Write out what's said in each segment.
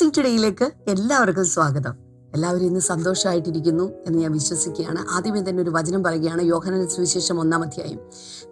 Blessing ടുഡേയിലേക്ക് എല്ലാവർക്കും സ്വാഗതം. എല്ലാവരും ഇന്ന് സന്തോഷമായിട്ടിരിക്കുന്നു എന്ന് ഞാൻ വിശ്വസിക്കുകയാണ്. ആദ്യമേ തന്നെ ഒരു വചനം പറയുകയാണ്. യോഹന സുവിശേഷം ഒന്നാം അധ്യായം.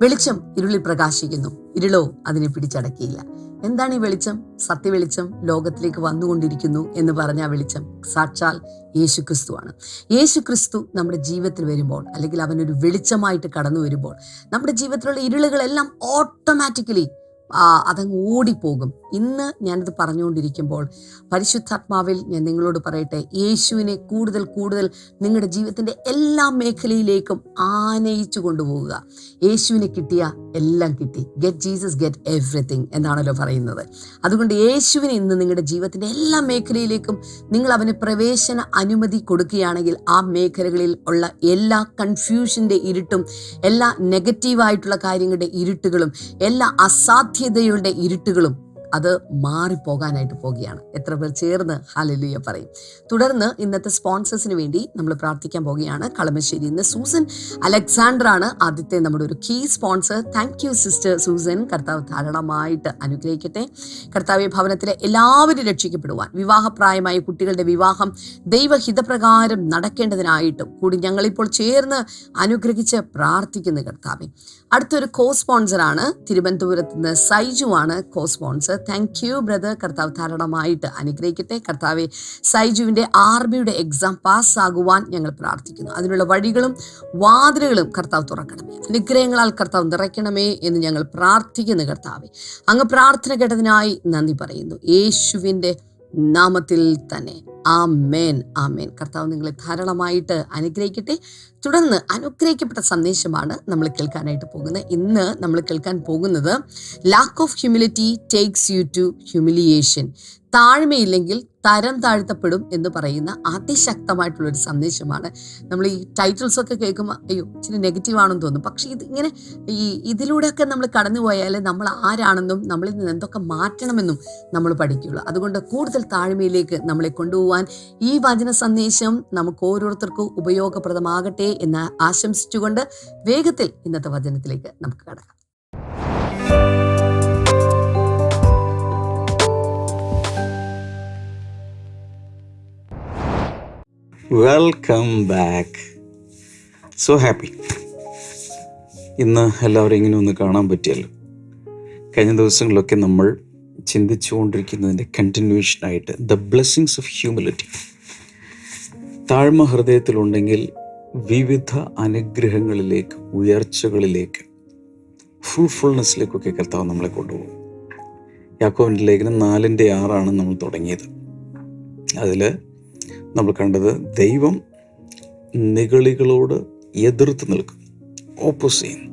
വെളിച്ചം ഇരുളിൽ പ്രകാശിക്കുന്നു. ഇരുളോ അതിനെ പിടിച്ചടക്കിയില്ല. എന്താണ് ഈ വെളിച്ചം? സത്യവെളിച്ചം ലോകത്തിലേക്ക് വന്നുകൊണ്ടിരിക്കുന്നു എന്ന് പറഞ്ഞ വെളിച്ചം സാക്ഷാൽ യേശു ക്രിസ്തുവാണ് യേശു ക്രിസ്തു നമ്മുടെ ജീവിതത്തിൽ വരുമ്പോൾ അല്ലെങ്കിൽ അവനൊരു വെളിച്ചമായിട്ട് കടന്നു വരുമ്പോൾ നമ്മുടെ ജീവിതത്തിലുള്ള ഇരുളുകളെല്ലാം ഓട്ടോമാറ്റിക്കലി അതങ്ങ് ഓടിപ്പോകും. ഇന്ന് ഞാനിത് പറഞ്ഞുകൊണ്ടിരിക്കുമ്പോൾ പരിശുദ്ധാത്മാവിൽ ഞാൻ നിങ്ങളോട് പറയട്ടെ യേശുവിനെ കൂടുതൽ കൂടുതൽ നിങ്ങളുടെ ജീവിതത്തിന്റെ എല്ലാ മേഖലയിലേക്കും ആനയിച്ചു കൊണ്ടുപോകുക യേശുവിനെ കിട്ടിയ എല്ലാം കിട്ടി. ഗെറ്റ് ജീസസ് ഗെറ്റ് എവ്രിതിങ് എന്നാണല്ലോ പറയുന്നത്. അതുകൊണ്ട് യേശുവിന് ഇന്ന് നിങ്ങളുടെ ജീവിതത്തിന്റെ എല്ലാ മേഖലയിലേക്കും നിങ്ങൾ അവന് പ്രവേശന അനുമതി കൊടുക്കുകയാണെങ്കിൽ ആ മേഖലകളിൽ ഉള്ള എല്ലാ കൺഫ്യൂഷന്റെ ഇരുട്ടും എല്ലാ നെഗറ്റീവായിട്ടുള്ള കാര്യങ്ങളുടെ ഇരുട്ടുകളും എല്ലാ അസാധ്യതയുടെ ഇരുട്ടുകളും അത് മാറിപ്പോകാനായിട്ട് പോവുകയാണ് എത്ര പേർ ചേർന്ന്? ഹാലലിയ പറയും. തുടർന്ന് ഇന്നത്തെ സ്പോൺസേഴ്സിന് വേണ്ടി നമ്മൾ പ്രാർത്ഥിക്കാൻ പോവുകയാണ് കളമശ്ശേരി ഇന്ന് സൂസൻ അലക്സാണ്ടർ ആണ് ആദ്യത്തെ നമ്മുടെ ഒരു key sponsor thank you sister Susan. കർത്താവ് ധാരാളമായിട്ട് അനുഗ്രഹിക്കട്ടെ. കർത്താവ് ഭവനത്തിലെ എല്ലാവരും രക്ഷിക്കപ്പെടുവാൻ. വിവാഹപ്രായമായ കുട്ടികളുടെ വിവാഹം ദൈവഹിതപ്രകാരം നടക്കേണ്ടതിനായിട്ടും കൂടി ഞങ്ങളിപ്പോൾ ചേർന്ന് അനുഗ്രഹിച്ച് പ്രാർത്ഥിക്കുന്നു കർത്താവെ. അടുത്തൊരു കോ സ്പോൺസറാണ് തിരുവനന്തപുരത്ത് നിന്ന് സൈജു ആണ് co sponsor thank you brother കർത്താവ് ധാരാളമായിട്ട് അനുഗ്രഹിക്കട്ടെ. കർത്താവെ സൈജുവിന്റെ ആർമിയുടെ എക്സാം പാസ്സാകുവാൻ ഞങ്ങൾ പ്രാർത്ഥിക്കുന്നു. അതിനുള്ള വഴികളും വാതിലുകളും കർത്താവ് തുറക്കണമേ. അനുഗ്രഹങ്ങളാൽ കർത്താവ് നിറയ്ക്കണമേ എന്ന് ഞങ്ങൾ പ്രാർത്ഥിക്കുന്നു കർത്താവെ. അങ്ങ് പ്രാർത്ഥന കേട്ടതിനായി നന്ദി പറയുന്നു. യേശുവിന്റെ നാമത്തിൽ തന്നെ. ആ മേൻ ആ മേൻ കർത്താവ് നിങ്ങളെ ധാരാളമായിട്ട് അനുഗ്രഹിക്കട്ടെ. തുടർന്ന് അനുഗ്രഹിക്കപ്പെട്ട സന്ദേശമാണ് നമ്മൾ കേൾക്കാനായിട്ട് പോകുന്നത്. ഇന്ന് നമ്മൾ കേൾക്കാൻ പോകുന്നത് lack of humility takes you to humiliation താഴ്മയില്ലെങ്കിൽ തരം താഴ്ത്തപ്പെടും എന്ന് പറയുന്ന അതിശക്തമായിട്ടുള്ള ഒരു സന്ദേശമാണ്. നമ്മൾ ഈ ടൈറ്റിൽസ് ഒക്കെ കേൾക്കുമ്പോൾ അയ്യോ ഇച്ചിരി നെഗറ്റീവ് ആണെന്ന് തോന്നും. പക്ഷേ ഇത് ഇങ്ങനെ ഈ ഇതിലൂടെയൊക്കെ നമ്മൾ കടന്നു പോയാൽ നമ്മൾ ആരാണെന്നും നമ്മളിൽ നിന്ന് എന്തൊക്കെ മാറ്റണമെന്നും നമ്മൾ പഠിക്കുകയുള്ളൂ. അതുകൊണ്ട് കൂടുതൽ താഴ്മയിലേക്ക് നമ്മളെ കൊണ്ടുപോകാൻ ഈ വചന സന്ദേശം നമുക്ക് ഓരോരുത്തർക്കും ഉപയോഗപ്രദമാകട്ടെ എന്ന് ആശംസിച്ചുകൊണ്ട് വേഗത്തിൽ ഇന്നത്തെ വചനത്തിലേക്ക് നമുക്ക് കടക്കാം. വെൽക്കം ബാക്ക് സോ ഹാപ്പി ഇന്ന് എല്ലാവരും ഇങ്ങനെ ഒന്ന് കാണാൻ പറ്റിയല്ലോ. കഴിഞ്ഞ ദിവസങ്ങളിലൊക്കെ നമ്മൾ ചിന്തിച്ചുകൊണ്ടിരിക്കുന്നതിന്റെ കണ്ടിന്യൂഷനായിട്ട് ദ ബ്ലെസ്സിങ്സ് ഓഫ് ഹ്യൂമിലിറ്റി താഴ്മ ഹൃദയത്തിലുണ്ടെങ്കിൽ വിവിധ അനുഗ്രഹങ്ങളിലേക്ക് ഉയർച്ചകളിലേക്ക് ഫുൾഫുൾനെസ്സിലേക്കൊക്കെ കർത്താവ് നമ്മളെ കൊണ്ടുപോകും. യാക്കോവിന്റെ ലേഖനം നാലിന്റെ ആറാണ് നമ്മൾ തുടങ്ങിയത്. അതിൽ നമ്മൾ കണ്ടത് ദൈവം നിഗളികളോട് എതിർത്ത് നിൽക്കും. ഓപ്പോസ് ചെയ്യുന്നു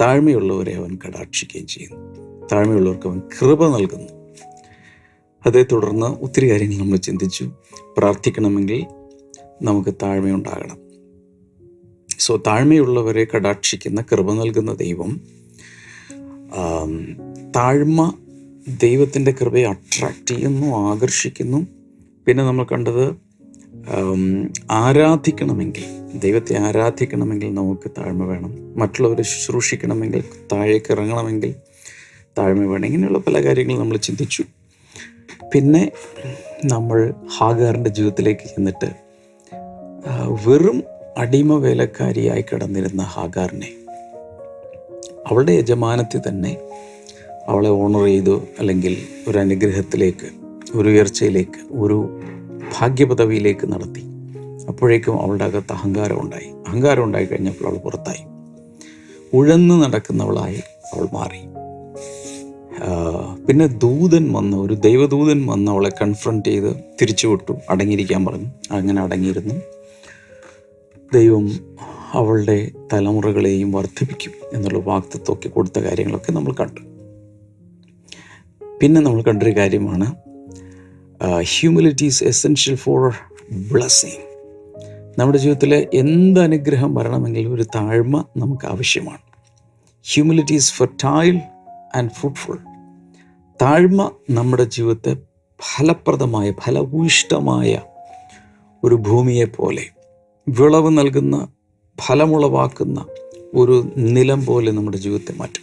താഴ്മയുള്ളവരെ അവൻ കടാക്ഷിക്കുകയും ചെയ്യുന്നു താഴ്മയുള്ളവർക്ക് അവൻ കൃപ നൽകുന്നു. അതേ തുടർന്ന് ഒത്തിരി കാര്യങ്ങൾ നമ്മൾ ചിന്തിച്ചു. പ്രാർത്ഥിക്കണമെങ്കിൽ നമുക്ക് താഴ്മയുണ്ടാകണം. സോ താഴ്മയുള്ളവരെ കടാക്ഷിക്കുന്ന കൃപ നൽകുന്ന ദൈവം താഴ്മ ദൈവത്തിന്റെ കൃപയെ അട്രാക്റ്റ് ചെയ്യുന്നു ആകർഷിക്കുന്നു. പിന്നെ നമ്മൾ കണ്ടത് ആരാധിക്കണമെങ്കിൽ ദൈവത്തെ ആരാധിക്കണമെങ്കിൽ നമുക്ക് താഴ്മ വേണം. മറ്റുള്ളവരെ ശുശ്രൂഷിക്കണമെങ്കിൽ താഴേക്ക് ഇറങ്ങണമെങ്കിൽ താഴ്മ വേണം. ഇങ്ങനെയുള്ള പല കാര്യങ്ങളും നമ്മൾ ചിന്തിച്ചു. പിന്നെ നമ്മൾ ഹാഗാറിന്റെ ജീവിതത്തിലേക്ക് ചെന്നിട്ട് വെറും അടിമ വേലക്കാരിയായി കിടന്നിരുന്ന ഹാഗാറിനെ അവളുടെ യജമാനത്തിൽ തന്നെ അവളെ ഓണർ ചെയ്തു. അല്ലെങ്കിൽ ഒരു അനുഗ്രഹത്തിലേക്ക് ഒരു ഉയർച്ചയിലേക്ക് ഒരു ഭാഗ്യപദവിയിലേക്ക് നടത്തി. അപ്പോഴേക്കും അവളുടെ അകത്ത് അഹങ്കാരം ഉണ്ടായി. അഹങ്കാരം ഉണ്ടായി കഴിഞ്ഞപ്പോൾ അവൾ പുറത്തായി. ഉഴന്ന് നടക്കുന്നവളായി അവൾ മാറി. പിന്നെ ദൂതൻ വന്ന് ഒരു ദൈവദൂതൻ വന്ന് അവളെ കൺഫ്രണ്ട് ചെയ്ത് തിരിച്ചുവിട്ടു. അടങ്ങിയിരിക്കാൻ പറഞ്ഞു. അങ്ങനെ അടങ്ങിയിരുന്നു. ദൈവം അവളുടെ തലമുറകളെയും വർദ്ധിപ്പിക്കും എന്നുള്ള വാക്തത്വമൊക്കെ കൊടുത്ത കാര്യങ്ങളൊക്കെ നമ്മൾ കണ്ടു. പിന്നെ നമ്മൾ കണ്ടൊരു കാര്യമാണ് humility is essential for blessing നമ്മുടെ ജീവിതത്തിലെ എന്ത് അനുഗ്രഹം വരണമെങ്കിലും ഒരു താഴ്മ നമുക്ക് ആവശ്യമാണ്. Humility is fertile and fruitful താഴ്മ നമ്മുടെ ജീവിതത്തെ ഫലപ്രദമായ ഫലഭൂയിഷ്ടമായ ഒരു ഭൂമിയെ പോലെ വിളവ് നൽകുന്ന ഫലമുളവാക്കുന്ന ഒരു നിലം പോലെ നമ്മുടെ ജീവിതത്തെ മാറ്റും.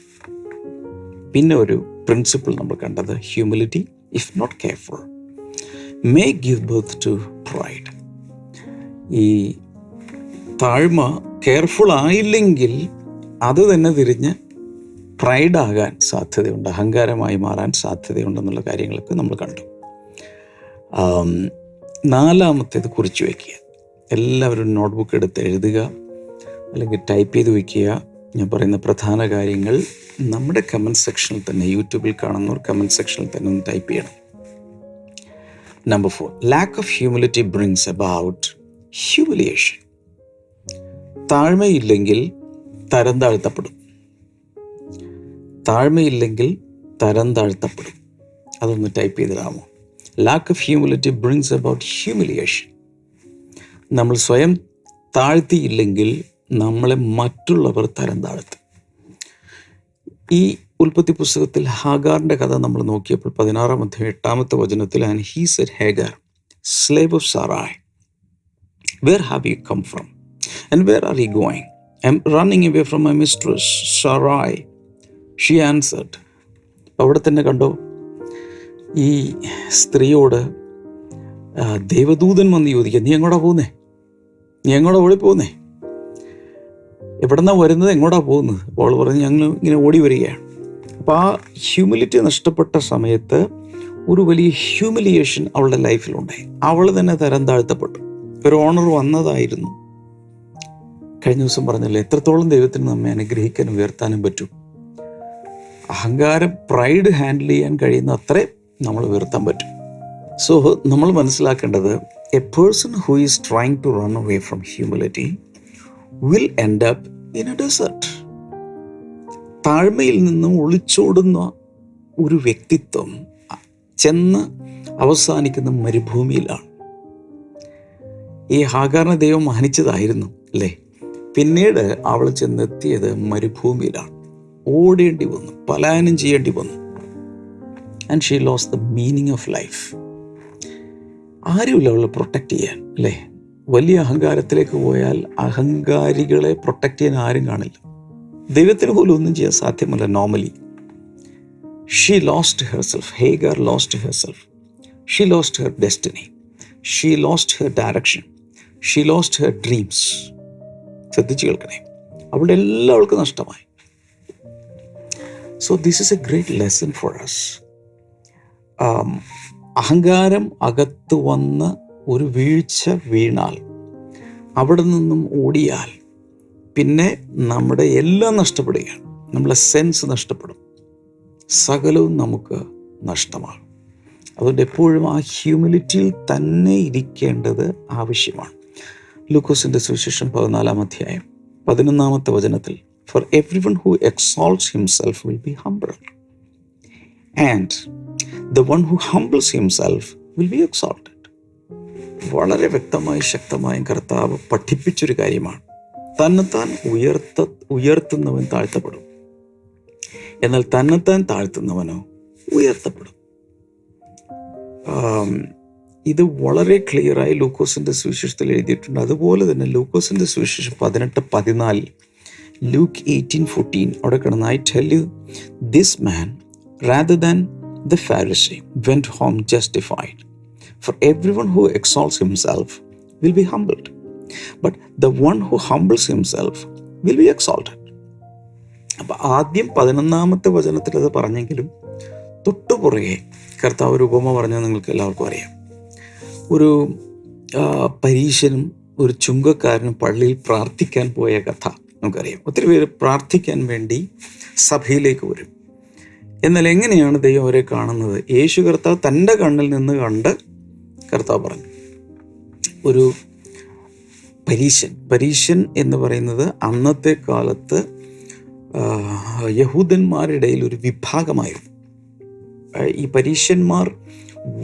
പിന്നെ ഒരു പ്രിൻസിപ്പിൾ നമ്മൾ കണ്ടത് humility if not careful may give birth to pride ഈ താഴ്മ കെയർഫുൾ ആയില്ലെങ്കിൽ അത് തന്നെ തിരിഞ്ഞ് പ്രൈഡാകാൻ സാധ്യതയുണ്ട് അഹങ്കാരമായി മാറാൻ സാധ്യതയുണ്ടെന്നുള്ള കാര്യങ്ങളൊക്കെ നമ്മൾ കണ്ടു. നാലാമത്തേത് കുറിച്ച് വയ്ക്കുക. എല്ലാവരും നോട്ട്ബുക്ക് എടുത്ത് എഴുതുക അല്ലെങ്കിൽ ടൈപ്പ് ചെയ്ത് വയ്ക്കുക. ഞാൻ പറയുന്ന പ്രധാന കാര്യങ്ങൾ നമ്മുടെ കമന്റ് സെക്ഷനിൽ തന്നെ യൂട്യൂബിൽ കാണുന്നവർ കമന്റ് സെക്ഷനിൽ തന്നെ ഒന്ന് ടൈപ്പ് ചെയ്യണം. Number four lack of humility brings about humiliation താഴ്മയില്ലെങ്കിൽ തരം താഴ്ത്തപ്പെടും. താഴ്മയില്ലെങ്കിൽ തരം താഴ്ത്തപ്പെടും. അതൊന്ന് type ചെയ്തിടാമോ lack of humility brings about humiliation നമ്മൾ സ്വയം താഴ്ത്തിയില്ലെങ്കിൽ നമ്മളെ മറ്റുള്ളവർ തരം താഴ്ത്തും. ഈ ഉൽപ്പത്തി പുസ്തകത്തിൽ ഹാഗാറിന്റെ കഥ നമ്മൾ നോക്കിയപ്പോൾ പതിനാറാം അധ്യായം എട്ടാമത്തെ വചനത്തിൽ and he set Hagar slave of Sarai where have you come from and where are you going I'm running away from my mistress Sarai she answered അവിടെ തന്നെ കണ്ടോ? ഈ സ്ത്രീയോട് ദൈവദൂതൻ വന്ന് ചോദിക്കുക നീ എങ്ങോട്ടാ പോകുന്നേ? നീ എങ്ങോട്ടാ ഓടി പോകുന്നേ? എവിടെന്നാ വരുന്നത്? എങ്ങോട്ടാ പോകുന്നത്? അപ്പോൾ പറഞ്ഞ് ഞങ്ങൾ ഇങ്ങനെ ഓടി വരികയാണ്. അപ്പോൾ ആ ഹ്യൂമിലിറ്റി നഷ്ടപ്പെട്ട സമയത്ത് ഒരു വലിയ ഹ്യൂമിലിയേഷൻ അവളുടെ ലൈഫിലുണ്ടായി അവൾ തന്നെ തരം താഴ്ത്തപ്പെട്ടു. ഒരു ഓണർ വന്നതായിരുന്നു. കഴിഞ്ഞ ദിവസം പറഞ്ഞല്ലോ എത്രത്തോളം ദൈവത്തിന് നമ്മെ അനുഗ്രഹിക്കാനും ഉയർത്താനും പറ്റും. അഹങ്കാരം പ്രൈഡ് ഹാൻഡിൽ ചെയ്യാൻ കഴിയുന്ന അത്രേ നമ്മൾ ഉയർത്താൻ പറ്റും. സോ നമ്മൾ മനസ്സിലാക്കേണ്ടത് a person who is trying to run away from humility will end up in a desert താഴ്മയിൽ നിന്നും ഒളിച്ചോടുന്ന ഒരു വ്യക്തിത്വം ചെന്ന് അവസാനിക്കുന്ന മരുഭൂമിയിലാണ്. ഈ ഹാഗാറിനെ ദൈവം മാനിച്ചതായിരുന്നു അല്ലേ? പിന്നീട് അവൾ ചെന്നെത്തിയത് മരുഭൂമിയിലാണ്. ഓടേണ്ടി വന്നു പലായനം ചെയ്യേണ്ടി വന്നു. And she lose the meaning of life ആരുമില്ല അവളെ പ്രൊട്ടക്റ്റ് ചെയ്യാൻ അല്ലേ? വലിയ അഹങ്കാരത്തിലേക്ക് പോയാൽ അഹങ്കാരികളെ പ്രൊട്ടക്റ്റ് ചെയ്യാൻ ആരും കാണില്ല. ദൈവത്തിന് പോലും ഒന്നും ചെയ്യാൻ സാധ്യമല്ല normally she lost her self Hagar lost her self she lost her destiny she lost her direction she lost her dreams ശ്രദ്ധിച്ചു കേൾക്കണേ. അവിടെ എല്ലാവർക്കും നഷ്ടമായി. So this is a great lesson for us അഹങ്കാരം അകത്ത് വന്ന് ഒരു വീഴ്ച വീണാൽ അവിടെ നിന്നും ഓടിയാൽ പിന്നെ നമ്മുടെ എല്ലാം നഷ്ടപ്പെടുകയാണ്. നമ്മളെ സെൻസ് നഷ്ടപ്പെടും. സകലവും നമുക്ക് നഷ്ടമാകും അതുകൊണ്ട് എപ്പോഴും ആ ഹ്യൂമിലിറ്റിയിൽ തന്നെ ഇരിക്കേണ്ടത് ആവശ്യമാണ്. ലൂക്കോസിന്റെ സുവിശേഷം പതിനാലാം അധ്യായം പതിനൊന്നാമത്തെ വചനത്തിൽ for every one who exalts himself will be humble and the one who humbles himself will be exalted വളരെ വ്യക്തമായി ശക്തമായും കർത്താവ് പഠിപ്പിച്ചൊരു കാര്യമാണ്. തന്നെത്താൻ ഉയർത്ത ഉയർത്തുന്നവൻ താഴ്ത്തപ്പെടും. എന്നാൽ തന്നെത്താൻ താഴ്ത്തുന്നവനോ ഉയർത്തപ്പെടും. ഇത് വളരെ ക്ലിയറായി ലൂക്കോസിന്റെ സുവിശേഷത്തിൽ എഴുതിയിട്ടുണ്ട്. അതുപോലെ തന്നെ ലൂക്കോസിന്റെ സുവിശേഷം പതിനെട്ട് പതിനാലിൽ ലൂക്ക് എയ്റ്റീൻ ഫോർട്ടീൻ അവിടെ കിടന്ന് I tell you this man rather than the pharisee went home justified for every one who exalts himself will be humbled but the one who humbles himself will be exalted അപ്പം ആദ്യം പതിനൊന്നാമത്തെ വചനത്തിൽ അത് പറഞ്ഞെങ്കിലും തൊട്ടുപുറകെ കർത്താവ് ഒരു ഉപമ പറഞ്ഞത് നിങ്ങൾക്ക് എല്ലാവർക്കും അറിയാം. ഒരു പരീശനും ഒരു ചുങ്കക്കാരനും പള്ളിയിൽ പ്രാർത്ഥിക്കാൻ പോയ കഥ നമുക്കറിയാം. ഒത്തിരി പേര് പ്രാർത്ഥിക്കാൻ വേണ്ടി സഭയിലേക്ക് വരും. എന്നാൽ എങ്ങനെയാണ് ദൈവം അവരെ കാണുന്നത്? യേശു കർത്താവ് തന്റെ കണ്ണിൽ നിന്ന് കണ്ട് കർത്താവ് പറഞ്ഞു. ഒരു പരീശൻ. പരീശൻ എന്ന് പറയുന്നത് അന്നത്തെ കാലത്ത് ആ, യഹൂദന്മാരുടെ ഒരു വിഭാഗമായിരുന്നു. ഈ പരീശന്മാർ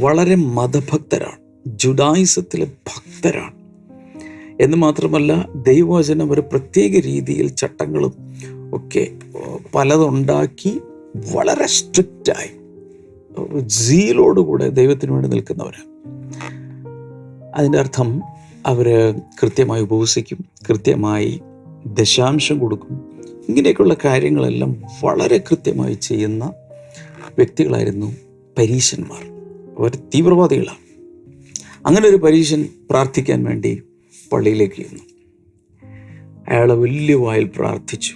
വളരെ മതഭക്തരാണ് ജുഡായിസത്തിലെ ഭക്തരാണ്. എന്ന് മാത്രമല്ല ദൈവവചനം ഒരു പ്രത്യേക രീതിയിൽ ചട്ടങ്ങളും ഒക്കെ പലതുണ്ടാക്കി വളരെ സ്ട്രിക്റ്റായി ജീലോടുകൂടെ ദൈവത്തിന് വേണ്ടി നിൽക്കുന്നവരാണ്. അതിന്റെ അർത്ഥം അവർ കൃത്യമായി ഉപവസിക്കും കൃത്യമായി ദശാംശം കൊടുക്കും. ഇങ്ങനെയൊക്കെയുള്ള കാര്യങ്ങളെല്ലാം വളരെ കൃത്യമായി ചെയ്യുന്ന വ്യക്തികളായിരുന്നു പരീശന്മാർ. അവർ തീവ്രവാദികളാണ്. അങ്ങനെ ഒരു പരീശൻ പ്രാർത്ഥിക്കാൻ വേണ്ടി പള്ളിയിലേക്ക് ചെന്നു. അയാളെ വലിയ വായിൽ പ്രാർത്ഥിച്ചു.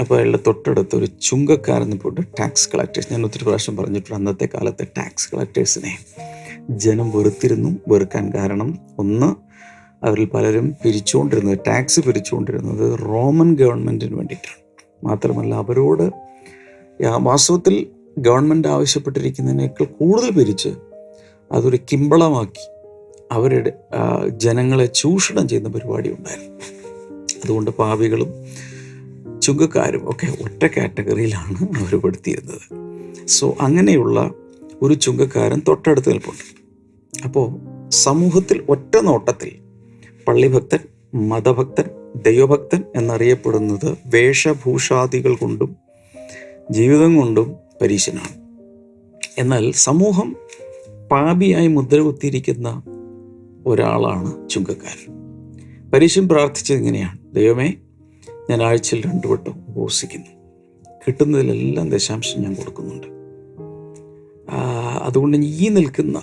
അപ്പോൾ അയാളുടെ തൊട്ടടുത്ത് ഒരു ചുങ്കക്കാരൻ പോയിട്ട് ടാക്സ് കളക്ടേഴ്സ് ഞാൻ ഒത്തിരി പ്രാവശ്യം പറഞ്ഞിട്ടുണ്ട് അന്നത്തെ കാലത്തെ ടാക്സ് കളക്ടേഴ്സിനെ ജനം വെറുത്തിരുന്നു വെറുക്കാൻ കാരണം ഒന്ന് അവരിൽ പലരും പിരിച്ചുകൊണ്ടിരുന്നത് ടാക്സ് പിരിച്ചുകൊണ്ടിരുന്നത് റോമൻ ഗവൺമെന്റിന് വേണ്ടിയിട്ടാണ്. മാത്രമല്ല അവരോട് വാസ്തവത്തിൽ ഗവൺമെന്റ് ആവശ്യപ്പെട്ടിരിക്കുന്നതിനേക്കാൾ കൂടുതൽ പിരിച്ച് അതൊരു കിമ്പളമാക്കി അവരുടെ ജനങ്ങളെ ചൂഷണം ചെയ്യുന്ന പരിപാടി ഉണ്ടായിരുന്നു. അതുകൊണ്ട് പാവികളും ചുങ്കക്കാരും ഒക്കെ ഒറ്റ കാറ്റഗറിയിലാണ് അവർ പെടുത്തിയിരുന്നത്. സോ അങ്ങനെയുള്ള ഒരു ചുങ്കക്കാരൻ തൊട്ടടുത്ത് നിൽപ്പുണ്ട്. അപ്പോൾ സമൂഹത്തിൽ ഒറ്റ നോട്ടത്തിൽ പള്ളിഭക്തൻ മതഭക്തൻ ദൈവഭക്തൻ എന്നറിയപ്പെടുന്നത് വേഷഭൂഷാദികൾ കൊണ്ടും ജീവിതം കൊണ്ടും പരീശനാണ്. എന്നാൽ സമൂഹം പാപിയായി മുദ്ര കുത്തിയിരിക്കുന്ന ഒരാളാണ് ചുങ്കക്കാരൻ. പരീശൻ പ്രാർത്ഥിച്ചത് ഇങ്ങനെയാണ് ദൈവമേ ഞാൻ ആഴ്ചയിൽ രണ്ടു വട്ടം ഉപവസിക്കുന്നു. കിട്ടുന്നതിലെല്ലാം ദശാംശം ഞാൻ കൊടുക്കുന്നുണ്ട്. അതുകൊണ്ട് ഈ നിൽക്കുന്ന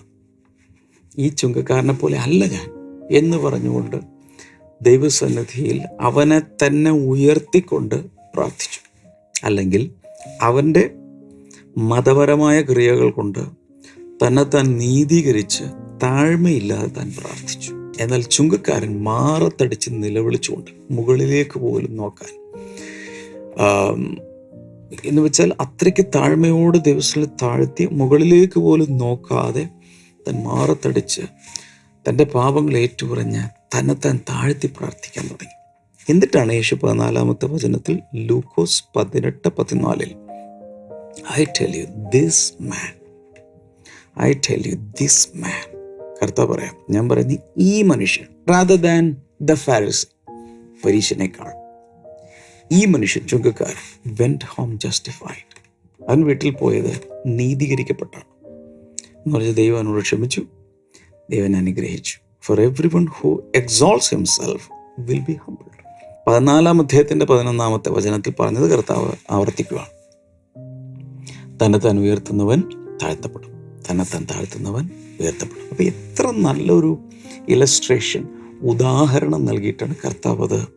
ഈ ചുങ്കക്കാരനെ പോലെ അല്ല ഞാൻ. എന്ന് പറഞ്ഞുകൊണ്ട് ദൈവസന്നിധിയിൽ അവനെ തന്നെ ഉയർത്തിക്കൊണ്ട് പ്രാർത്ഥിച്ചു. അല്ലെങ്കിൽ അവന്റെ മതപരമായ ക്രിയകൾ കൊണ്ട് തന്നെ താൻ നീതീകരിച്ച് താഴ്മയില്ലാതെ താൻ പ്രാർത്ഥിച്ചു. എന്നാൽ ചുങ്കക്കാരൻ മാറത്തടിച്ച് നിലവിളിച്ചുകൊണ്ട് മുകളിലേക്ക് പോലും നോക്കാൻ എന്ന് വെച്ചാൽ അത്രയ്ക്ക് താഴ്മയോട് ദിവസത്തിൽ താഴ്ത്തി മുകളിലേക്ക് പോലും നോക്കാതെ താൻ മാറത്തടിച്ച് തന്റെ പാപങ്ങൾ ഏറ്റുപറഞ്ഞ് തന്നെത്താൻ താൻ താഴ്ത്തി പ്രാർത്ഥിക്കാൻ തുടങ്ങി. എന്നിട്ടാണ് യേശു പതിനാലാമത്തെ വചനത്തിൽ ലൂക്കോസ് പതിനെട്ട് പതിനാലിൽ I tell you this man I tell you this man കർത്താവ് പറയാം ഞാൻ പറയുന്നത് ഈ മനുഷ്യൻ റാദർ ദാൻ ദ ഫാരിസ് പരീശനേക്കാൾ ഈ മനുഷ്യൻ ചുങ്കക്കാരൻ വെന്റ് ഹോം ജസ്റ്റിഫൈഡ് അവൻ വീട്ടിൽ പോയത് നീതീകരിക്കപ്പെട്ടാണ്. എന്ന് പറഞ്ഞ് ദൈവം അവനോട് ക്ഷമിച്ചു. ദൈവൻ അനുഗ്രഹിച്ചു. For every one who exalts himself will be humble പതിനാലാം അധ്യായത്തിന്റെ പതിനൊന്നാമത്തെ വചനത്തിൽ പറഞ്ഞത് കർത്താവ് ആവർത്തിക്കുകയാണ് തന്നെ താൻ ഉയർത്തുന്നവൻ താഴ്ത്തപ്പെടും. തന്നെ താൻ താഴ്ത്തുന്നവൻ ഉയർത്തപ്പെടും. അപ്പോൾ എത്ര നല്ലൊരു ഇലസ്ട്രേഷൻ ഉദാഹരണം നൽകിയിട്ടാണ് കർത്താവ് അത്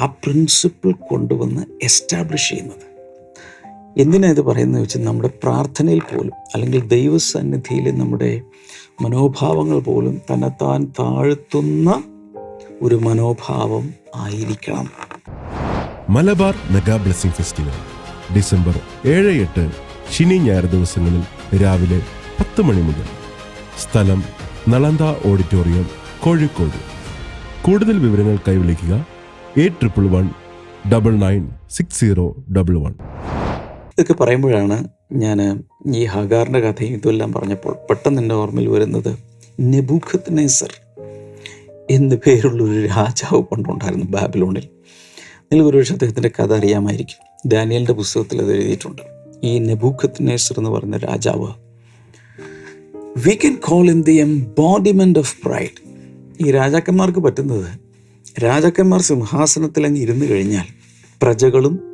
ആ പ്രിൻസിപ്പിൾ കൊണ്ടുവന്ന് എസ്റ്റാബ്ലിഷ് ചെയ്യുന്നത്. എന്തിനാ ഇത് പറയുന്നത് വെച്ചാൽ നമ്മുടെ പ്രാർത്ഥനയിൽ പോലും അല്ലെങ്കിൽ ദൈവസന്നിധിയിൽ നമ്മുടെ മനോഭാവങ്ങൾ പോലും തന്നെത്താൻ താഴ്ത്തുന്ന ഒരു മനോഭാവം ആയിരിക്കണം. Malabar mega blessing festival December ഏഴ് എട്ട് ശനി ഞായർ ദിവസങ്ങളിൽ രാവിലെ പത്ത് മണി മുതൽ. സ്ഥലം നളന്ത ഓഡിറ്റോറിയം കോഴിക്കോട്. കൂടുതൽ വിവരങ്ങൾക്കായി വിളിക്കുക eight triple one double nine six zero double one. ഇതൊക്കെ പറയുമ്പോഴാണ് ഞാൻ ഈ ഹഗാറിന്റെ കഥയും ഇതെല്ലാം പറഞ്ഞപ്പോൾ പെട്ടെന്ന് എന്റെ ഓർമ്മയിൽ വരുന്നത് നെബൂഖത്ത് നെസർ എന്ന് പേരുള്ളൊരു രാജാവ് പണ്ടുണ്ടായിരുന്നു ബാബിലോണിൽ. നിങ്ങൾക്ക് ഒരുപക്ഷെ അദ്ദേഹത്തിന്റെ കഥ അറിയാമായിരിക്കും. ഡാനിയലിന്റെ പുസ്തകത്തിൽ അത് എഴുതിയിട്ടുണ്ട്. ഈ നെബൂഖത്ത് നെസർ എന്ന് പറയുന്ന രാജാവ് we can call in the embodiment of pride ഈ രാജാക്കന്മാർക്ക് പറ്റുന്നത് രാജാക്കന്മാർ സിംഹാസനത്തിൽ അങ്ങ് ഇരുന്ന് കഴിഞ്ഞാൽ പ്രജകളും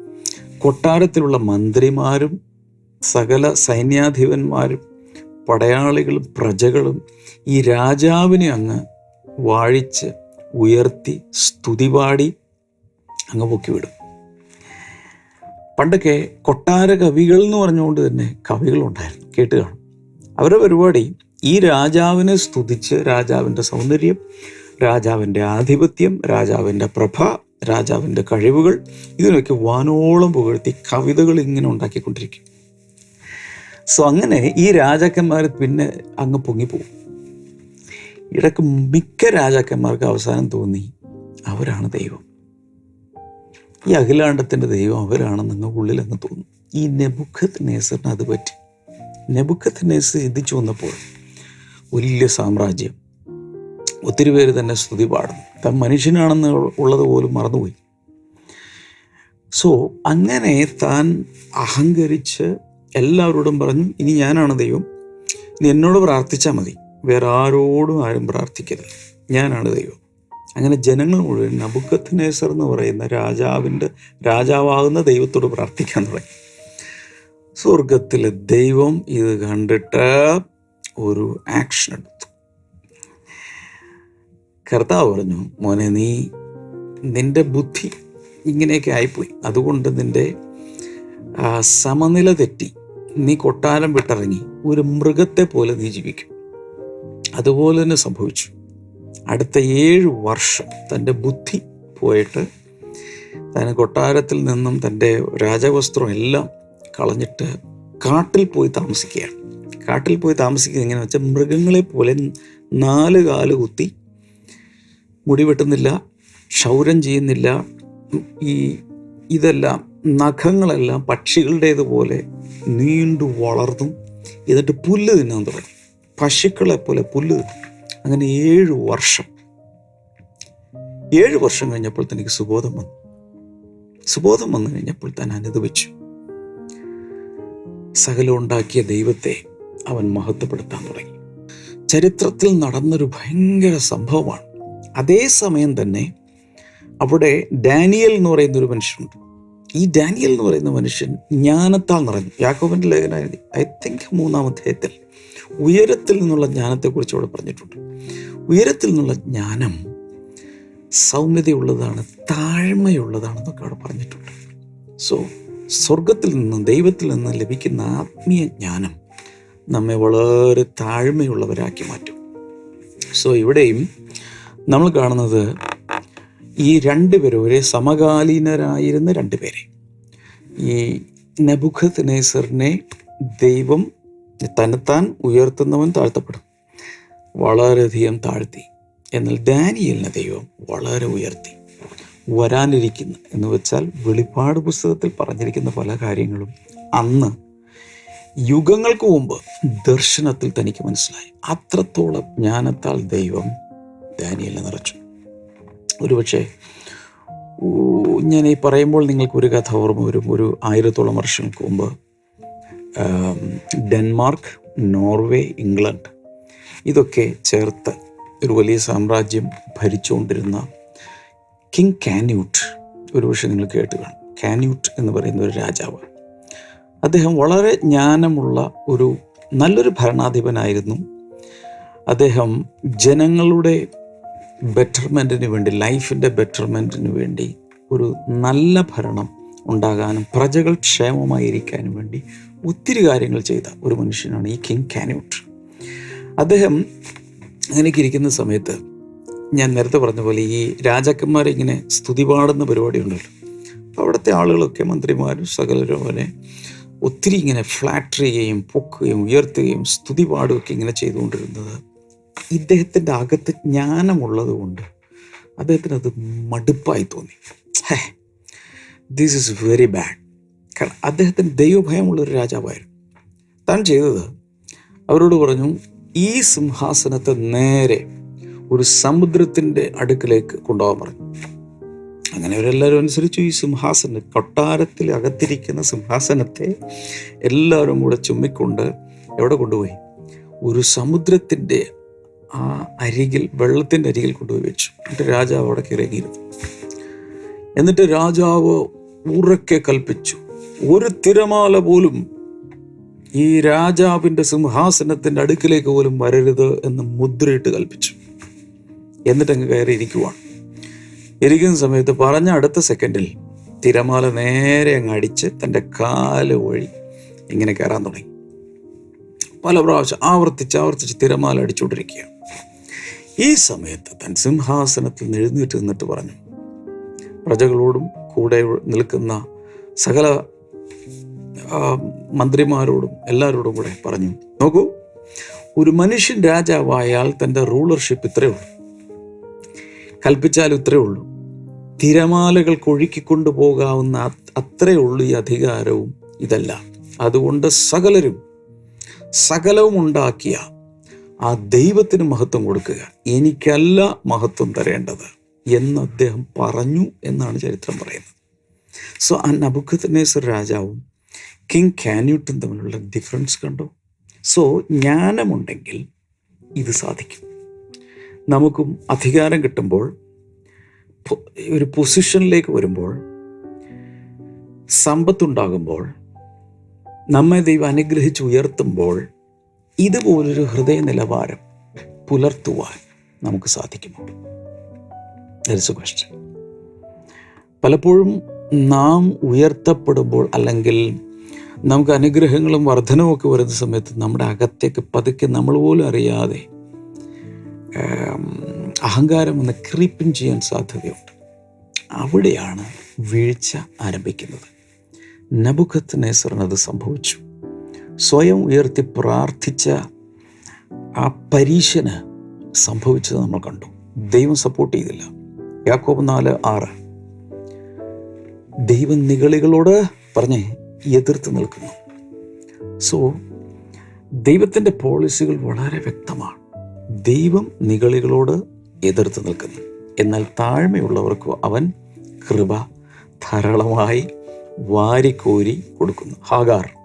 കൊട്ടാരത്തിലുള്ള മന്ത്രിമാരും സകല സൈന്യാധിപന്മാരും പടയാളികളും പ്രജകളും ഈ രാജാവിനെ അങ്ങ് വാഴിച്ച് ഉയർത്തി സ്തുതി പാടി അങ്ങ് പൊക്കിവിടും പണ്ടൊക്കെ കൊട്ടാര കവികൾ എന്ന് പറഞ്ഞുകൊണ്ട് തന്നെ കവികളുണ്ടായിരുന്നു കേട്ട് കാണും. അവരുടെ പരിപാടി ഈ രാജാവിനെ സ്തുതിച്ച് രാജാവിന്റെ സൗന്ദര്യം രാജാവിന്റെ ആധിപത്യം രാജാവിന്റെ പ്രഭ രാജാവിന്റെ കഴിവുകൾ ഇതിനൊക്കെ വാനോളം പുകഴ്ത്തി കവിതകൾ ഇങ്ങനെ ഉണ്ടാക്കിക്കൊണ്ടിരിക്കും. സോ അങ്ങനെ ഈ രാജാക്കന്മാർ പിന്നെ അങ്ങ് പൊങ്ങിപ്പോവും. ഇടയ്ക്ക് മിക്ക രാജാക്കന്മാർക്ക് അവസാനം തോന്നി അവരാണ് ദൈവം. ഈ അഖിലാണ്ടത്തിന്റെ ദൈവം അവരാണെന്ന് അങ്ങ് ഉള്ളിൽ അങ്ങ് തോന്നും. ഈ നെബുഖത്ത് നേസറിന് അത് പറ്റി. നെബുഖത്ത് നേസർ ചിന്തിച്ചു വന്നപ്പോൾ വലിയ സാമ്രാജ്യം ഒത്തിരി പേര് തന്നെ സ്തുതി പാടുന്നു. താൻ മനുഷ്യനാണെന്ന് ഉള്ളത് പോലും മറന്നുപോയി. സോ അങ്ങനെ താൻ അഹങ്കരിച്ച് എല്ലാവരോടും പറഞ്ഞു ഇനി ഞാനാണ് ദൈവം. ഇനി എന്നോട് പ്രാർത്ഥിച്ചാൽ മതി. വേറെ ആരോടും ആരും പ്രാർത്ഥിക്കരുത്. ഞാനാണ് ദൈവം. അങ്ങനെ ജനങ്ങൾ മുഴുവൻ നബുക്കത്ത് നേസർ എന്ന് പറയുന്ന രാജാവിന്റെ രാജാവാകുന്ന ദൈവത്തോട് പ്രാർത്ഥിക്കാൻ തുടങ്ങി. സ്വർഗത്തിലെ ദൈവം ഇത് കണ്ടിട്ട് ഒരു ആക്ഷൻ എടുത്തു. കർത്താവ് പറഞ്ഞു മോനെ നീ നിന്റെ ബുദ്ധി ഇങ്ങനെയൊക്കെ ആയിപ്പോയി. അതുകൊണ്ട് നിന്റെ സമനില തെറ്റി. നീ കൊട്ടാരം വിട്ടിറങ്ങി. ഒരു മൃഗത്തെ പോലെ നീ ജീവിക്കും. അതുപോലെ തന്നെ സംഭവിച്ചു. അടുത്ത ഏഴ് വർഷം തന്റെ ബുദ്ധി പോയിട്ട് താൻ കൊട്ടാരത്തിൽ നിന്നും തന്റെ രാജവസ്ത്രം എല്ലാം കളഞ്ഞിട്ട് കാട്ടിൽ പോയി താമസിക്കുകയാണ്. കാട്ടിൽ പോയി താമസിക്കുന്നത് എങ്ങനെയാണെന്ന് വെച്ചാൽ മൃഗങ്ങളെ പോലെ നാല് കാൽ കുത്തി മുടി വെട്ടുന്നില്ല ക്ഷൗരം ചെയ്യുന്നില്ല ഈ ഇതെല്ലാം നഖങ്ങളെല്ലാം പക്ഷികളുടേതുപോലെ നീണ്ടു വളർന്നും എന്നിട്ട് പുല്ല് തിന്നാൻ തുടങ്ങി. പശുക്കളെ പോലെ പുല്ല് അങ്ങനെ ഏഴ് വർഷം. ഏഴ് വർഷം കഴിഞ്ഞപ്പോൾ തനിക്ക് സുബോധം വന്നു. സുബോധം വന്നു കഴിഞ്ഞപ്പോൾ താൻ അനുഭവിച്ചു. സകലം ഉണ്ടാക്കിയ ദൈവത്തെ അവൻ മഹത്വപ്പെടുത്താൻ തുടങ്ങി. ചരിത്രത്തിൽ നടന്നൊരു ഭയങ്കര സംഭവമാണ്. അതേ സമയം തന്നെ അവിടെ ഡാനിയൽ എന്ന് പറയുന്ന ഒരു മനുഷ്യനുണ്ട്. ഈ ഡാനിയൽ എന്ന് പറയുന്ന മനുഷ്യൻ ജ്ഞാനത്താൽ നിറഞ്ഞു. യാക്കോബിന്റെ ലേഖന ഐ തിങ്ക് മൂന്നാം അധ്യായത്തിൽ ഉയരത്തിൽ നിന്നുള്ള ജ്ഞാനത്തെക്കുറിച്ച് അവിടെ പറഞ്ഞിട്ടുണ്ട്. ഉയരത്തിൽ നിന്നുള്ള ജ്ഞാനം സൗമ്യതയുള്ളതാണ് താഴ്മയുള്ളതാണെന്നൊക്കെ അവിടെ പറഞ്ഞിട്ടുണ്ട്. സോ സ്വർഗത്തിൽ നിന്നും ദൈവത്തിൽ നിന്നും ലഭിക്കുന്ന ആത്മീയ ജ്ഞാനം നമ്മെ വളരെ താഴ്മയുള്ളവരാക്കി മാറ്റും. സോ ഇവിടെയും നമ്മൾ കാണുന്നത് ഈ രണ്ടുപേരും ഒരേ സമകാലീനരായിരുന്ന രണ്ടുപേരെ. ഈ നബുഖത്ത് നേസറിനെ ദൈവം തന്നെത്താൻ ഉയർത്തുന്നവൻ താഴ്ത്തപ്പെടും. വളരെയധികം താഴ്ത്തി. എന്നാൽ ഡാനിയലിനെ ദൈവം വളരെ ഉയർത്തി. വരാനിരിക്കുന്ന എന്ന് വെച്ചാൽ വെളിപ്പാട് പുസ്തകത്തിൽ പറഞ്ഞിരിക്കുന്ന പല കാര്യങ്ങളും അന്ന് യുഗങ്ങൾക്ക് മുമ്പ് ദർശനത്തിൽ തനിക്ക് മനസ്സിലായി. അത്രത്തോളം ജ്ഞാനത്താൽ ദൈവം ഡാനിയലിനെ നിറച്ചു. ഒരുപക്ഷെ ഞാൻ ഈ പറയുമ്പോൾ നിങ്ങൾക്ക് ഒരു കഥ ഓർമ്മ വരും. ഒരു ആയിരത്തോളം വർഷങ്ങൾക്ക് മുമ്പ് ഡെൻമാർക്ക് നോർവേ ഇംഗ്ലണ്ട് ഇതൊക്കെ ചേർത്ത് ഒരു വലിയ സാമ്രാജ്യം ഭരിച്ചുകൊണ്ടിരുന്ന കിങ് കാന്യൂട്ട് ഒരുപക്ഷെ നിങ്ങൾ കേട്ട് കാണും. കാന്യൂട്ട് എന്ന് പറയുന്ന ഒരു രാജാവ്. അദ്ദേഹം വളരെ ജ്ഞാനമുള്ള ഒരു നല്ലൊരു ഭരണാധിപനായിരുന്നു. അദ്ദേഹം ജനങ്ങളുടെ ബെറ്റർമെന്റിന് വേണ്ടി ലൈഫിന്റെ ബെറ്റർമെന്റിന് വേണ്ടി ഒരു നല്ല ഭരണം ഉണ്ടാകാനും പ്രജകൾ ക്ഷേമമായിരിക്കാനും വേണ്ടി ഒത്തിരി കാര്യങ്ങൾ ചെയ്ത ഒരു മനുഷ്യനാണ് ഈ കിങ് കാനൂട്ട് അദ്ദേഹം അങ്ങനെയൊക്കെ ഇരിക്കുന്ന സമയത്ത് ഞാൻ നേരത്തെ പറഞ്ഞ പോലെ ഈ രാജാക്കന്മാരെ ഇങ്ങനെ സ്തുതി പാടുന്ന പരിപാടി ഉണ്ടല്ലോ. അവിടുത്തെ ആളുകളൊക്കെ മന്ത്രിമാരും സകലരും അവനെ ഒത്തിരി ഇങ്ങനെ ഫ്ലാറ്റർ ചെയ്യുകയും പൊക്കുകയും ഉയർത്തുകയും സ്തുതി പാടുകയൊക്കെ ഇങ്ങനെ ചെയ്തുകൊണ്ടിരുന്നത് ഇദ്ദേഹത്തിന്റെ അകത്ത് ജ്ഞാനമുള്ളത് കൊണ്ട് അദ്ദേഹത്തിന് അത് മടുപ്പായി തോന്നി. Hey this is very bad കാരണം അദ്ദേഹത്തിന് ദൈവഭയമുള്ളൊരു രാജാവായിരുന്നു. താൻ ചെയ്തത് അവരോട് പറഞ്ഞു ഈ സിംഹാസനത്തെ നേരെ ഒരു സമുദ്രത്തിന്റെ അടുക്കിലേക്ക് കൊണ്ടുപോകാൻ പറഞ്ഞു. അങ്ങനെ അവരെല്ലാവരും അനുസരിച്ചു ഈ സിംഹാസന കൊട്ടാരത്തിൽ അകത്തിരിക്കുന്ന സിംഹാസനത്തെ എല്ലാവരും കൂടെ ചുമ്മിക്കൊണ്ട് എവിടെ കൊണ്ടുപോയി? ഒരു സമുദ്രത്തിന്റെ ആ അരികിൽ വെള്ളത്തിന്റെ അരികിൽ കൊണ്ടുപോയി വെച്ചു. എന്നിട്ട് രാജാവ് അവിടെ കിറങ്ങിയിരുന്നു എന്നിട്ട് രാജാവ് ഉറക്കെ കൽപ്പിച്ചു. ഒരു തിരമാല പോലും ഈ രാജാവിന്റെ സിംഹാസനത്തിന്റെ അടുക്കിലേക്ക് പോലും വരരുത് എന്ന് മുദ്രയിട്ട് കൽപ്പിച്ചു. എന്നിട്ട് അങ്ങ് കയറി ഇരിക്കുവാണ്. ഇരിക്കുന്ന സമയത്ത് പറഞ്ഞ അടുത്ത സെക്കൻഡിൽ തിരമാല നേരെ അങ്ങ് അടിച്ച് തന്റെ കാൽ വഴി ഇങ്ങനെ കയറാൻ തുടങ്ങി. പല പ്രാവശ്യം ആവർത്തിച്ച് ആവർത്തിച്ച് തിരമാല അടിച്ചുകൊണ്ടിരിക്കുകയാണ്. ഈ സമയത്ത് തൻ സിംഹാസനത്തിൽ എഴുന്നേറ്റ് നിന്നിട്ട് പറഞ്ഞു പ്രജകളോടും കൂടെ നിൽക്കുന്ന സകല മന്ത്രിമാരോടും എല്ലാവരോടും കൂടെ പറഞ്ഞു നോക്കൂ ഒരു മനുഷ്യൻ രാജാവായാൽ തന്റെ റൂളർഷിപ്പ് ഇത്രയേ ഉള്ളൂ. കൽപ്പിച്ചാൽ ഇത്രയേ ഉള്ളൂ. തിരമാലകൾക്ക് ഒഴുക്കിക്കൊണ്ടു പോകാവുന്ന അത്രയേ ഉള്ളൂ ഈ അധികാരവും ഇതല്ല. അതുകൊണ്ട് സകലരും സകലവും ഉണ്ടാക്കിയ ആ ദൈവത്തിന് മഹത്വം കൊടുക്കുക. എനിക്കല്ല മഹത്വം തരേണ്ടത് എന്ന് അദ്ദേഹം പറഞ്ഞു എന്നാണ് ചരിത്രം പറയുന്നത്. സോ ആ നബുക്കത്തനേസർ രാജാവും കിങ് കാന്യൂട്ടും തമ്മിലുള്ള ഡിഫറൻസ് കണ്ടു. സോ ജ്ഞാനമുണ്ടെങ്കിൽ ഇത് സാധിക്കും. നമുക്കും അധികാരം കിട്ടുമ്പോൾ ഒരു പൊസിഷനിലേക്ക് വരുമ്പോൾ സമ്പത്തുണ്ടാകുമ്പോൾ നമ്മെ ദൈവം അനുഗ്രഹിച്ച് ഉയർത്തുമ്പോൾ ഇതുപോലൊരു ഹൃദയ നിലവാരം പുലർത്തുവാൻ നമുക്ക് സാധിക്കുമോ? ദർസ് ക്വസ്റ്റ്യൻ പലപ്പോഴും നാം ഉയർത്തപ്പെടുമ്പോൾ അല്ലെങ്കിൽ നമുക്ക് അനുഗ്രഹങ്ങളും വർധനവും ഒക്കെ വരുന്ന സമയത്ത് നമ്മുടെ അകത്തേക്ക് പതുക്കെ നമ്മൾ പോലും അറിയാതെ അഹങ്കാരം ഒന്ന് ക്രീപ്പിൻ ചെയ്യാൻ സാധ്യതയുണ്ട്. അവിടെയാണ് വീഴ്ച ആരംഭിക്കുന്നത്. നബുഖത്ത് നെസറിനത് സംഭവിച്ചു. സ്വയം ഉയർത്തി പ്രാർത്ഥിച്ച ആ പരീക്ഷന് സംഭവിച്ചത് നമ്മൾ കണ്ടു. ദൈവം സപ്പോർട്ട് ചെയ്തില്ല. യാക്കോബ് നാല് ആറ്. ദൈവം നികളികളോട് പറഞ്ഞ് എതിർത്ത് നിൽക്കുന്നു. സോ ദൈവത്തിന്റെ പോളിസികൾ വളരെ വ്യക്തമാണ്. ദൈവം നികളികളോട് എതിർത്ത് നിൽക്കുന്നു. എന്നാൽ താഴ്മയുള്ളവർക്ക് അവൻ കൃപ ധാരാളമായി വാരിക്കോരി കൊടുക്കുന്നു. ഹാഗാർ.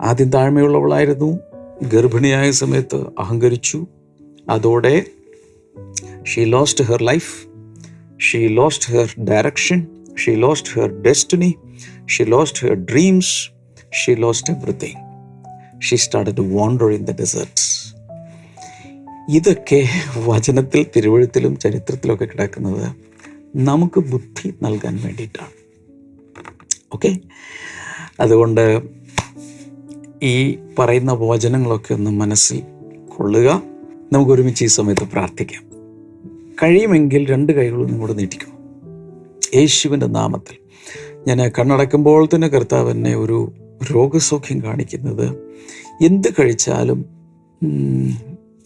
ആദ്യം താഴ്മയുള്ളവളായിരുന്നു. ഗർഭിണിയായ സമയത്ത് അഹങ്കരിച്ചു. അതോടെ she lost her life she lost her direction she lost her destiny she lost her dreams she lost everything she start to wander in the deserts ഇതൊക്കെ വചനത്തിൽ തിരുവഴുത്തിലും ചരിത്രത്തിലൊക്കെ കിടക്കുന്നത് നമുക്ക് ബുദ്ധി നൽകാൻ വേണ്ടിയിട്ടാണ്. ഓക്കെ അതുകൊണ്ട് ഈ പറയുന്ന വചനങ്ങളൊക്കെ ഒന്ന് മനസ്സിൽ കൊള്ളുക. നമുക്ക് ഒരുമിച്ച് ഈ സമയത്ത് പ്രാർത്ഥിക്കാം. കഴിയുമെങ്കിൽ രണ്ട് കൈകളും നിങ്ങോട് നീട്ടിക്കും. യേശുവിന്റെ നാമത്തിൽ. ഞാൻ കണ്ണടക്കുമ്പോൾ തന്നെ കർത്താവ് എന്നെ ഒരു രോഗസൗഖ്യം കാണിക്കുന്നത്. എന്ത് കഴിച്ചാലും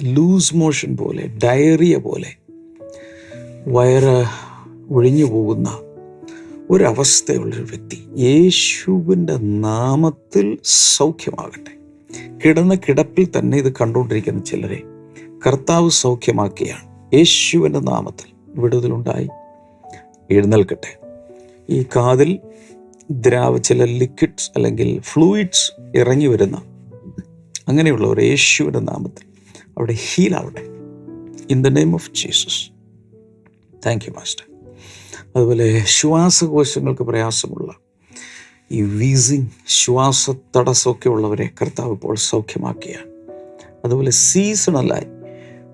ലൂസ് മോഷൻ പോലെ ഡയറിയ പോലെ വയറ് ഒഴിഞ്ഞു പോകുന്ന ഒരവസ്ഥയുള്ളൊരു വ്യക്തി യേശുവിന്റെ നാമത്തിൽ സൗഖ്യമാകട്ടെ. കിടന്ന കിടപ്പിൽ തന്നെ ഇത് കണ്ടുകൊണ്ടിരിക്കുന്ന ചിലരെ കർത്താവ് സൗഖ്യമാക്കിയാണ്. യേശുവിന്റെ നാമത്തിൽ വിടുതലുണ്ടായി. എഴുന്നേൽക്കട്ടെ. ഈ കാതിൽ ദ്രാവ ചില ലിക്വിഡ്സ് അല്ലെങ്കിൽ ഫ്ലൂയിഡ്സ് ഇറങ്ങി വരുന്ന അങ്ങനെയുള്ളവർ യേശുവിന്റെ നാമത്തിൽ അവിടെ ഹീലാവട്ടെ in the name of Jesus thank you master അതുപോലെ ശ്വാസകോശങ്ങൾക്ക് പ്രയാസമുള്ള ഈ വീസിങ് ശ്വാസ തടസ്സമൊക്കെ ഉള്ളവരെ കർത്താവ് ഇപ്പോൾ സൗഖ്യമാക്കിയാണ് അതുപോലെ സീസണലായി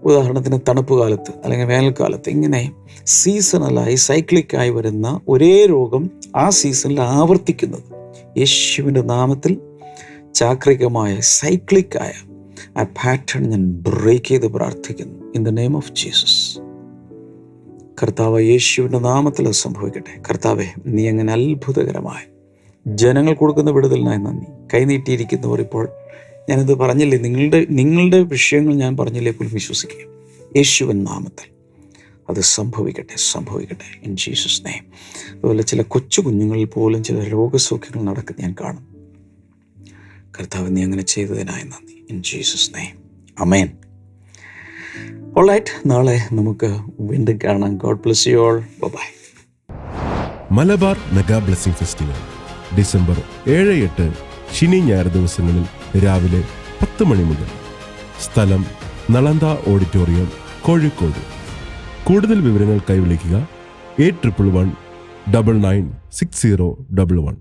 ഉദാഹരണത്തിന് തണുപ്പ് കാലത്ത് അല്ലെങ്കിൽ വേനൽക്കാലത്ത് ഇങ്ങനെ സീസണലായി സൈക്ലിക്കായി വരുന്ന ഒരേ രോഗം ആ സീസണിൽ ആവർത്തിക്കുന്നത്. യേശുവിന്റെ നാമത്തിൽ ചാക്രികമായ സൈക്ലിക്കായ ആ പാറ്റേൺ ഞാൻ ബ്രേക്ക് ചെയ്ത് പ്രാർത്ഥിക്കുന്നു. In the name of Jesus കർത്താവ് യേശുവിന്റെ നാമത്തിൽ അത് സംഭവിക്കട്ടെ. കർത്താവെ നീ അങ്ങനെ അത്ഭുതകരമായി ജനങ്ങൾ കൊടുക്കുന്ന വിടുതലിനായി നന്ദി. കൈനീട്ടിയിരിക്കുന്നവർ ഇപ്പോൾ ഞാനിത് പറഞ്ഞില്ലേ നിങ്ങളുടെ നിങ്ങളുടെ വിഷയങ്ങൾ ഞാൻ പറഞ്ഞില്ലേ പോലും വിശ്വസിക്കുക യേശുവൻ നാമത്തിൽ അത് സംഭവിക്കട്ടെ സംഭവിക്കട്ടെ. ഇൻ ജീസസ് നെയ്മ് അതുപോലെ ചില കൊച്ചു കുഞ്ഞുങ്ങളിൽ പോലും ചില രോഗസൗഖ്യങ്ങൾ നടക്കുന്ന ഞാൻ കാണും. കർത്താവ് നീ അങ്ങനെ ചെയ്തതിനായി നന്ദി. In Jesus name amen alright നാളെ നമുക്ക് വീണ്ടും കാണാം. God bless you all bye Malabar mega blessing festival. December ഏഴ് എട്ട് ശനി ഞായർ ദിവസങ്ങളിൽ രാവിലെ പത്ത് മണി മുതൽ. സ്ഥലം നളന്ത ഓഡിറ്റോറിയം കോഴിക്കോട്. കൂടുതൽ വിവരങ്ങൾക്കായി വിളിക്കുക eight triple one double nine six zero double one